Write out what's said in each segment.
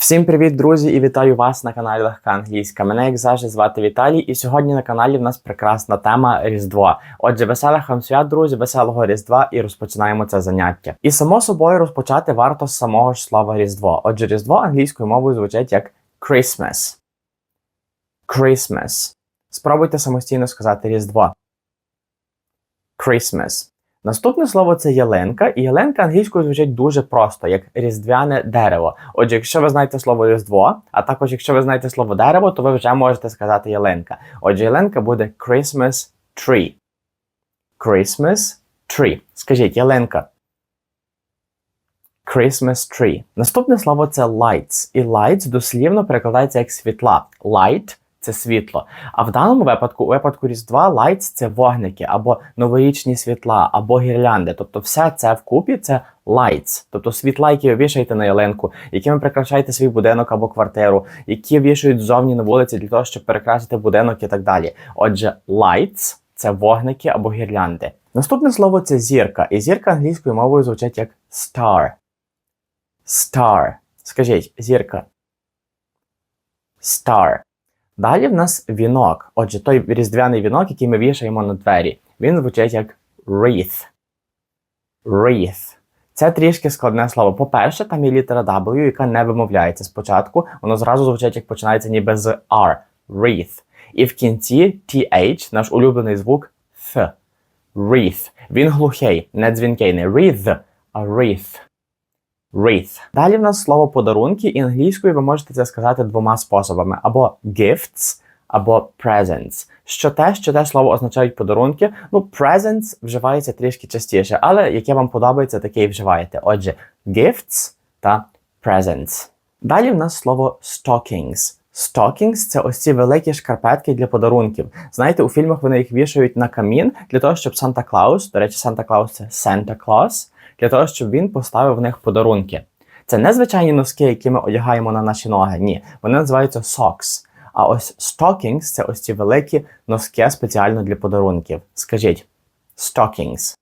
Всім привіт, друзі, і вітаю вас на каналі Легка Англійська. Мене, як завжди, звати Віталій, і сьогодні на каналі в нас прекрасна тема Різдво. Отже, веселих вам свят, друзі, веселого Різдва, і розпочинаємо це заняття. І само собою розпочати варто з самого ж слова Різдво. Отже, Різдво англійською мовою звучить як Christmas. Christmas. Спробуйте самостійно сказати Різдво. Christmas. Наступне слово це ялинка, і ялинка англійською звучить дуже просто, як різдвяне дерево. Отже, якщо ви знаєте слово різдво, а також якщо ви знаєте слово дерево, то ви вже можете сказати ялинка. Отже, ялинка буде Christmas tree. Christmas tree. Скажіть ялинка. Christmas tree. Наступне слово це lights. І lights дослівно перекладається як світла. Light це світло. А в даному випадку, у випадку Різдва, lights – це вогники, або новорічні світла, або гірлянди. Тобто, все це вкупі це lights. тобто світла, які ви вішаєте на ялинку, якими прикрашаєте свій будинок або квартиру, які вішають зовні на вулиці для того, щоб перекрасити будинок і так далі. Отже, lights – це вогники або гірлянди. Наступне слово це зірка, і зірка англійською мовою звучить як star. Star. Скажіть, зірка. Star. Далі в нас вінок. Отже, той різдвяний вінок, який ми вішаємо на двері, він звучить як wreath. Wreath. Це трішки складне слово. По-перше, там є літера W, яка не вимовляється спочатку. Воно зразу звучить, як починається ніби з R. Wreath. І в кінці TH, наш улюблений звук Th. Wreath. Він глухий, не дзвінкий, не wreath, а wreath. Wreath. Далі в нас слово подарунки, і англійською ви можете це сказати двома способами: або gifts, або presents. Що те, що те слово означають подарунки. Ну, presents вживається трішки частіше, але яке вам подобається, таке і вживаєте. Отже, gifts та presents. Далі в нас слово stockings. Stockings – це ось ці великі шкарпетки для подарунків. Знаєте, у фільмах вони їх вішають на камін для того, щоб Санта Клаус, до речі, Санта Клаус це Claus, для того, щоб він поставив в них подарунки. Це не звичайні носки, які ми одягаємо на наші ноги. Ні, вони називаються socks. А ось stockings – це ось ці великі носки спеціально для подарунків. Скажіть stockings.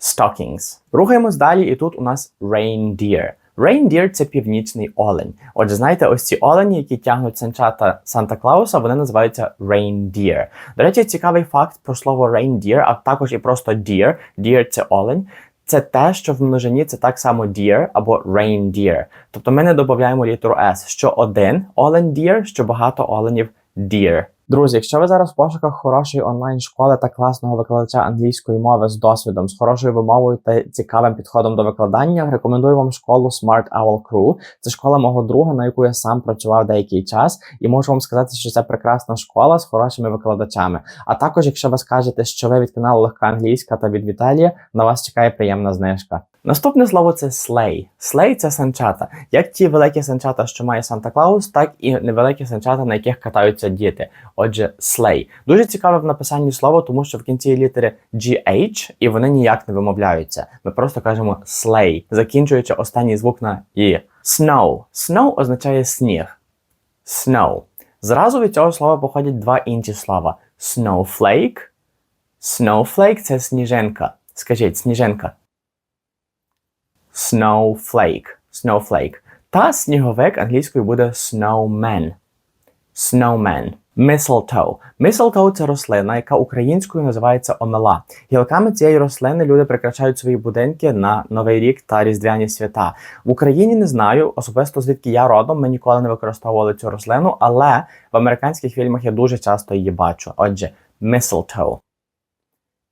Stockings. Рухаємось далі, і тут у нас reindeer. Reindeer – це північний олень. Отже, знаєте, ось ці олені, які тягнуть санчата Санта Клауса, вони називаються reindeer. До речі, цікавий факт про слово reindeer, а також і просто deer. Deer – це олень. Це те, що в множині це так само deer або reindeer. Тобто ми не додаємо літеру S, що один олень deer, що багато оленів deer. Друзі, якщо ви зараз в пошуках хорошої онлайн-школи та класного викладача англійської мови з досвідом, з хорошою вимовою та цікавим підходом до викладання, рекомендую вам школу Smart Owl Crew. Це школа мого друга, на яку я сам працював деякий час, і можу вам сказати, що це прекрасна школа з хорошими викладачами. А також, якщо ви скажете, що ви від каналу Легка Англійська та від Віталія, на вас чекає приємна знижка. Наступне слово це слей. Слей це санчата. Як ті великі санчата, що має Санта Клаус, так і невеликі санчата, на яких катаються діти. Отже, слей. Дуже цікаве в написанні слово, тому що в кінці є літери GH, і вони ніяк не вимовляються. Ми просто кажемо слей, закінчуючи останній звук на і. Snow. Snow означає сніг. Snow. Зразу від цього слова походять два інші слова: snowflake. Snowflake – це сніженка. Скажіть, сніженка snowflake. Snowflake. Та сніговик англійською буде snowman. Snowman. Mistletoe. Mistletoe – це рослина, яка українською називається омела. Гілками цієї рослини люди прикрашають свої будинки на Новий рік та Різдвяні свята. В Україні не знаю, особисто звідки я родом, ми ніколи не використовували цю рослину, але в американських фільмах я дуже часто її бачу. Отже, mistletoe.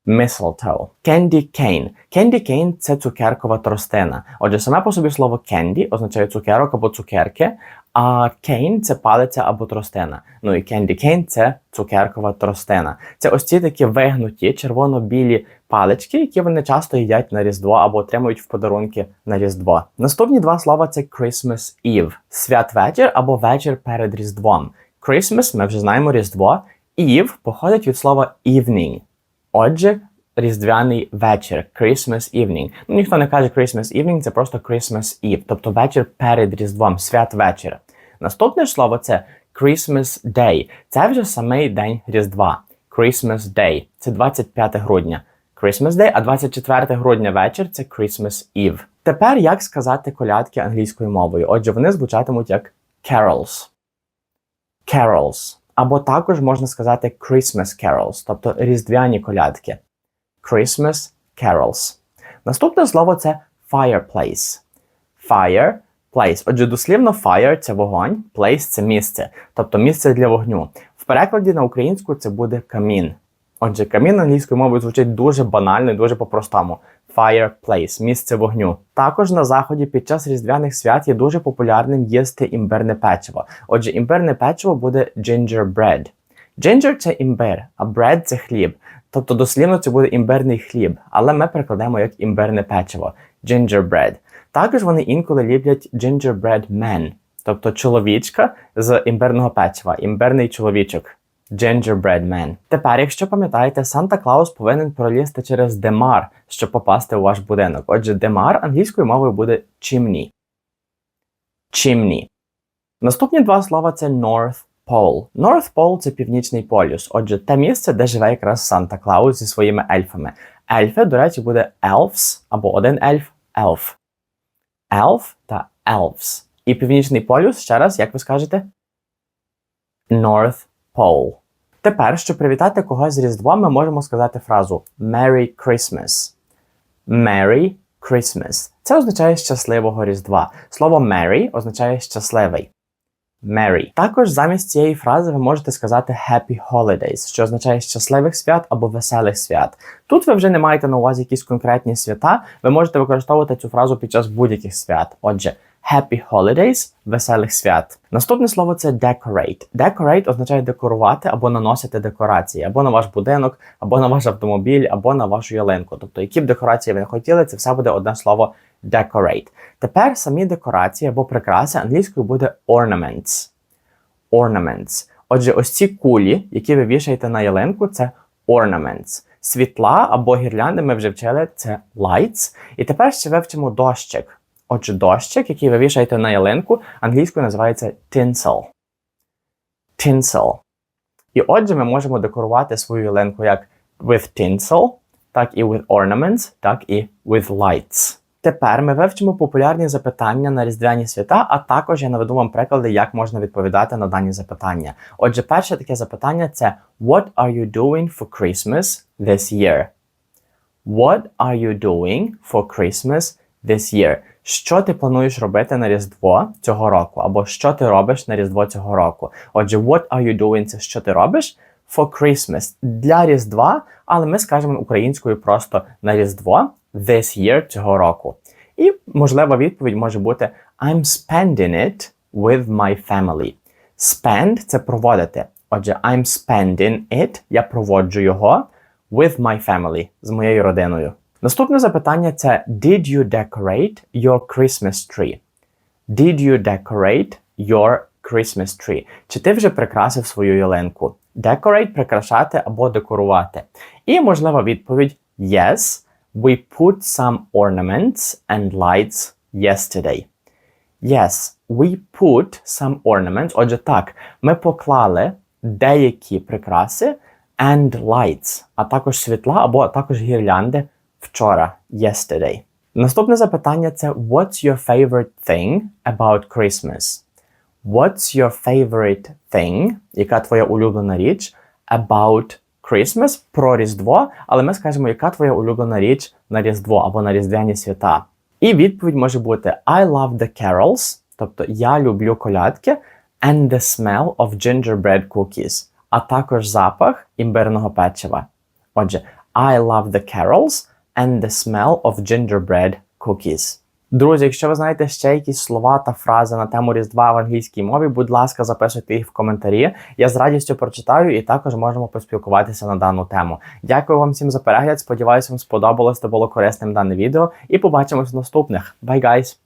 Mistletoe. Candy cane. Candy cane – це цукеркова тростина. Отже, саме по собі слово candy означає цукерок або цукерки, а cane – це палиця або тростина. Ну і candy cane – це цукеркова тростина. Це ось ці такі вигнуті червоно-білі палички, які вони часто їдять на Різдво або отримують в подарунки на Різдво. Наступні два слова це Christmas Eve. Святвечір або вечір перед Різдвом. Christmas – ми вже знаємо Різдво. Eve походить від слова evening. Отже, різдвяний вечір, Christmas evening. Ну, ніхто не каже Christmas evening, це просто Christmas Eve, тобто вечір перед Різдвом, свят вечір. Наступне слово це Christmas Day. Це вже самий день Різдва. Christmas Day. Це 25 грудня. Christmas Day, а 24 грудня вечір це Christmas Eve. Тепер як сказати колядки англійською мовою? Отже, вони звучатимуть як carols. Carols. Або також можна сказати Christmas carols, тобто різдвяні колядки. Christmas carols. Наступне слово це fireplace. Fire place. Отже, дослівно fire це вогонь, place це місце, тобто місце для вогню. В перекладі на українську це буде камін. Отже, камін англійською мовою звучить дуже банально і дуже по-простому. Fireplace – місце вогню. Також на заході під час різдвяних свят є дуже популярним їсти імбирне печиво. Отже, імбирне печиво буде gingerbread. Ginger – це імбир, а bread – це хліб. Тобто дослівно це буде імбирний хліб, але ми перекладаємо як імбирне печиво gingerbread. Також вони інколи люблять gingerbread men, тобто чоловічка з імбирного печива, імбирний чоловічок. Gingerbread Man. Тепер, якщо пам'ятаєте, Санта Клаус повинен пролізти через демар, щоб попасти у ваш будинок. Отже, демар англійською мовою буде chimney. Chimney. Наступні два слова це North Pole. North Pole – це північний полюс. Отже, те місце, де живе якраз Санта Клаус зі своїми ельфами. Ельфи, до речі, буде elves або один ельф elf. Elf та elves. І північний полюс, ще раз, як ви скажете? North Pole. Тепер, щоб привітати когось з Різдвом, ми можемо сказати фразу Merry Christmas. Merry Christmas. Це означає щасливого Різдва. Слово Merry означає щасливий. Merry. Також замість цієї фрази ви можете сказати Happy Holidays, що означає щасливих свят або веселих свят. Тут ви вже не маєте на увазі якісь конкретні свята, ви можете використовувати цю фразу під час будь-яких свят. Отже, Happy Holidays веселих свят. Наступне слово це decorate. Decorate означає декорувати або наносити декорації, або на ваш будинок, або на ваш автомобіль, або на вашу ялинку. Тобто, які б декорації ви не хотіли, це все буде одне слово decorate. Тепер самі декорації або прикраси англійською буде ornaments. Ornaments. Отже, ось ці кулі, які ви вішаєте на ялинку, це ornaments. Світла або гірлянди ми вже вчили, це lights. І тепер ще вивчимо дощик. Отже, дощик, який ви вішаєте на ялинку, англійською називається tinsel. Tinsel. І отже, ми можемо декорувати свою ялинку як with tinsel, так і with ornaments, так і with lights. Тепер ми вивчимо популярні запитання на різдвяні свята, а також я наведу вам приклади, як можна відповідати на дані запитання. Отже, перше таке запитання це What are you doing for Christmas this year? What are you doing for Christmas this year? Що ти плануєш робити на Різдво цього року? Або що ти робиш на Різдво цього року? Отже, what are you doing це що ти робиш for Christmas для Різдва, але ми скажемо українською просто на Різдво this year цього року. І можлива відповідь може бути I'm spending it with my family. Spend це проводити. Отже, I'm spending it, я проводжу його with my family, з моєю родиною. Наступне запитання це Did you decorate your Christmas tree? Did you decorate your Christmas tree? Чи ти вже прикрасив свою ялинку? Decorate – прикрашати або декорувати. І можлива відповідь Yes, we put some ornaments and lights yesterday. Yes, we put some ornaments. Отже, так, ми поклали деякі прикраси and lights, а також світла або також гірлянди вчора, yesterday. Наступне запитання це What's your favorite thing about Christmas? What's your favorite thing? Яка твоя улюблена річ about Christmas про Різдво, але ми скажемо, яка твоя улюблена річ на Різдво або на Різдвяні свята. І відповідь може бути I love the carols, тобто я люблю колядки, and the smell of gingerbread cookies, а також запах імбирного печива. Отже, I love the carols and the smell of gingerbread cookies. Друзі, якщо ви знаєте ще якісь слова та фрази на тему Різдва в англійській мові, будь ласка, записуйте їх в коментарі. Я з радістю прочитаю і також можемо поспілкуватися на дану тему. Дякую вам всім за перегляд. Сподіваюся, вам сподобалось та було корисним дане відео. І побачимось в наступних. Bye, guys!